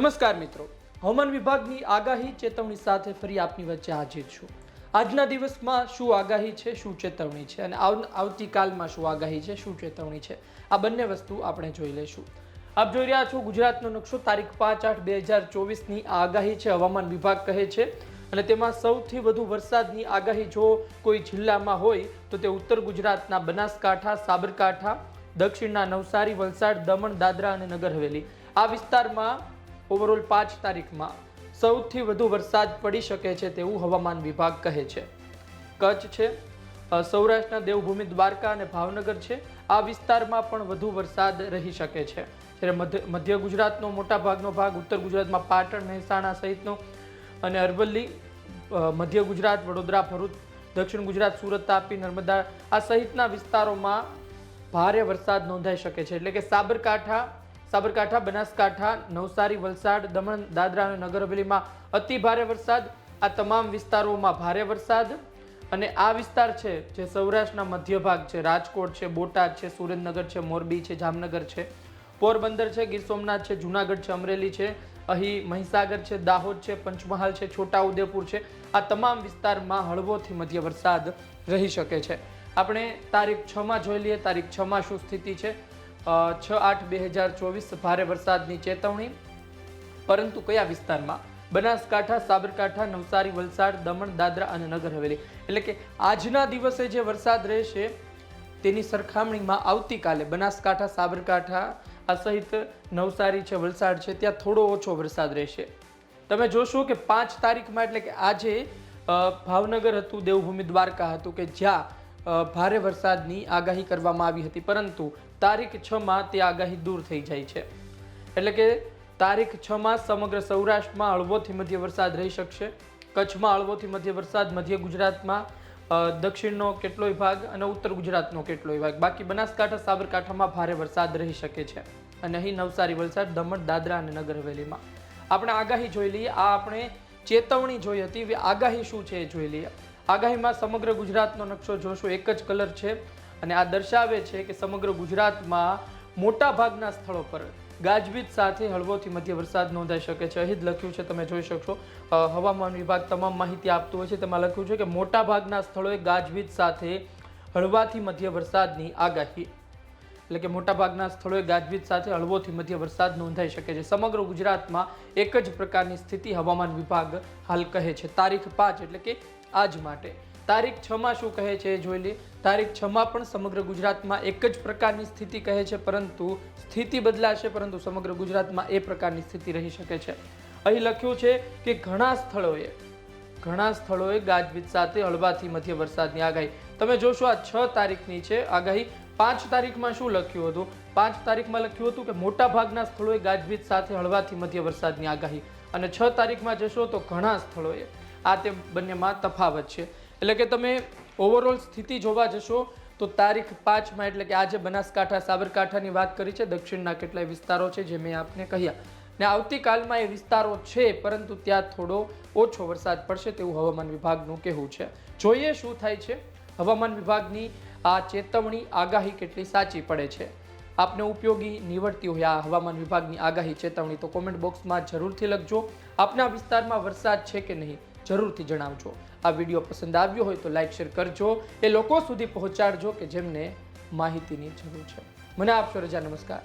નમસ્કાર મિત્રો. હવામાન વિભાગની આગાહી ચેતવણી સાથે ફરી આપની વચ્ચે હાજર છું. આજના દિવસમાં શું આગાહી છે, શું ચેતવણી છે અને આવતીકાલમાં શું આગાહી છે, શું ચેતવણી છે? આ બંને વસ્તુ આપણે જોઈ લઈશું. આપ જોઈ રહ્યા છો ગુજરાતનો નકશો. તારીખ પાંચ આઠ બે હજાર ચોવીસની આગાહી છે, હવામાન વિભાગ કહે છે. અને તેમાં સૌથી વધુ વરસાદની આગાહી જો કોઈ જિલ્લામાં હોય, તો તે ઉત્તર ગુજરાતના બનાસકાંઠા, સાબરકાંઠા, દક્ષિણના નવસારી, વલસાડ, દમણ, દાદરા અને નગર હવેલી આ વિસ્તારમાં ઓવરઓલ પાંચ તારીખમાં સૌથી વધુ વરસાદ પડી શકે છે તેવું હવામાન વિભાગ કહે છે. કચ્છ છે સૌરાષ્ટ્રના દેવભૂમિ દ્વારકા અને ભાવનગર છે, આ વિસ્તારમાં પણ વધુ વરસાદ રહી શકે છે. જ્યારે મધ્ય મધ્ય ગુજરાતનો મોટા ભાગનો ભાગ ઉત્તર ગુજરાતમાં પાટણ, મહેસાણા સહિતનો અને અરવલ્લી મધ્ય ગુજરાત, વડોદરા, ભરૂચ, દક્ષિણ ગુજરાત, સુરત, તાપી, નર્મદા આ સહિતના વિસ્તારોમાં ભારે વરસાદ નોંધાઈ શકે છે. એટલે કે સાબરકાંઠા સાબરકાંઠા, બનાસકાંઠા, નવસારી, વલસાડ, દમણ, દાદરા અને નગર હવેલીમાં અતિ ભારે વરસાદ. આ તમામ વિસ્તારોમાં ભારે વરસાદ. અને આ વિસ્તાર છે, જે સૌરાષ્ટ્રના મધ્ય ભાગ છે, રાજકોટ છે, બોટાદ છે, સુરેન્દ્રનગર છે, મોરબી છે, જામનગર છે, પોરબંદર છે, ગીર સોમનાથ છે, જુનાગઢ છે, અમરેલી છે, અહીં મહીસાગર છે, દાહોદ છે, પંચમહાલ છે, છોટાઉદેપુર છે. આ તમામ વિસ્તારમાં હળવોથી મધ્ય વરસાદ રહી શકે છે. આપણે તારીખ છમાં જોઈ લઈએ, તારીખ છમાં શું સ્થિતિ છે? છ આઠ બે હજાર ચોવીસ ભારે વરસાદની ચેતવણી. પરંતુ કયા વિસ્તારમાં? બનાસકાંઠા, સાબરકાંઠા, નવસારી, વલસાડ, દમણ, દાદરા અને નગર હવેલી. એટલે કે આજના દિવસે જે વરસાદ રહેશે, તેની સરખામણીમાં આવતીકાલે બનાસકાંઠા, સાબરકાંઠા, આ સહિત નવસારી છે, વલસાડ છે, ત્યાં થોડો ઓછો વરસાદ રહેશે. તમે જોશો કે પાંચ તારીખમાં એટલે કે આજે ભાવનગર હતું, દેવભૂમિ દ્વારકા હતું કે જ્યાં ભારે વરસાદની આગાહી કરવામાં આવી હતી, પરંતુ તારીખ છ માં તે આગાહી દૂર થઈ જાય છે. એટલે કે તારીખ છ માં સમગ્ર સૌરાષ્ટ્રમાં હળવોથી મધ્ય વરસાદ રહી શકશે. કચ્છમાં હળવોથી મધ્ય વરસાદ, મધ્ય ગુજરાતમાં દક્ષિણનો કેટલોય ભાગ અને ઉત્તર ગુજરાતનો કેટલોય ભાગ. બાકી બનાસકાંઠા, સાબરકાંઠામાં ભારે વરસાદ રહી શકે છે. અને અહીં નવસારી, વલસાડ, દમણ, દાદરા અને નગર હવેલીમાં આપણે આગાહી જોઈ લઈએ. આ આપણે ચેતવણી જોઈ હતી આગાહી શું છે એ જોઈ લઈએ. આગાહીમાં સમગ્ર ગુજરાતનો નકશો જોશો, એક જ કલર છે અને આ દર્શાવે છે કે સમગ્ર ગુજરાતમાં મોટા ભાગના સ્થળો પર ગાજવીજ સાથે હળવોથી મધ્ય વરસાદ નોંધાઈ શકે છે. અહીં જ લખ્યું છે, તમે જોઈ શકશો. હવામાન વિભાગ તમામ માહિતી આપતું હોય છે. તેમાં લખ્યું છે કે મોટા ભાગના સ્થળોએ ગાજવીજ સાથે હળવાથી મધ્ય વરસાદની આગાહી એટલે કે મોટાભાગના સ્થળોએ ગાજવીજ સાથે હળવોથી મધ્ય વરસાદ નોંધાઈ શકે છે. સમગ્ર ગુજરાતમાં એક જ પ્રકારની સ્થિતિ હવામાન વિભાગ હાલ કહે છે. તારીખ પાંચ એટલે કે આજ માટે. તારીખ છ માં શું કહે છે જોઈ લઈએ. તારીખ છ માં પણ સમગ્ર ગુજરાતમાં એક જ પ્રકારની સ્થિતિ કહે છે, પરંતુ સ્થિતિ બદલાશે, પરંતુ સમગ્ર ગુજરાતમાં એ પ્રકારની સ્થિતિ રહી શકે છે. અહીં લખ્યું છે કે ઘણા સ્થળોએ ઘણા સ્થળોએ ગાજવીજ સાથે હળવાથી મધ્ય વરસાદની આગાહી. તમે જોશો આ છ તારીખની છે આગાહી. પાંચ તારીખમાં શું લખ્યું હતું? પાંચ તારીખમાં લખ્યું હતું કે મોટા ભાગના સ્થળોએ ગાજવીજ સાથે હળવાથી મધ્ય વરસાદની આગાહી. અને છ તારીખમાં જશો તો ઘણા સ્થળોએ આ તે બંનેમાં તફાવત છે. એટલે કે તમે ઓવરઓલ સ્થિતિ જોવા જશો તો તારીખ પાંચમાં એટલે કે આજે બનાસકાંઠા, સાબરકાંઠાની વાત કરી છે. દક્ષિણના કેટલાય વિસ્તારો છે જે મેં આપને કહ્યા. ને આવતીકાલમાં એ વિસ્તારો છે, પરંતુ ત્યાં થોડો ઓછો વરસાદ પડશે તેવું હવામાન વિભાગનું કહેવું છે. જોઈએ શું થાય છે. હવામાન વિભાગની આ ચેતવણી આગાહી કેટલી સાચી પડે છે? આપને ઉપયોગી નીવડતી હોય આ હવામાન વિભાગની આગાહી ચેતવણી તો કોમેન્ટ બોક્સમાં જરૂરથી લખજો. આપના વિસ્તારમાં વરસાદ છે કે નહીં, જરૂરથી જણાવજો. આ વીડિયો પસંદ આવ્યો હોય તો લાઇક શેર કરજો. એ લોકો સુધી પહોંચાડજો કે જેમને માહિતીની જરૂર છે. મને આપશો રજા, નમસ્કાર.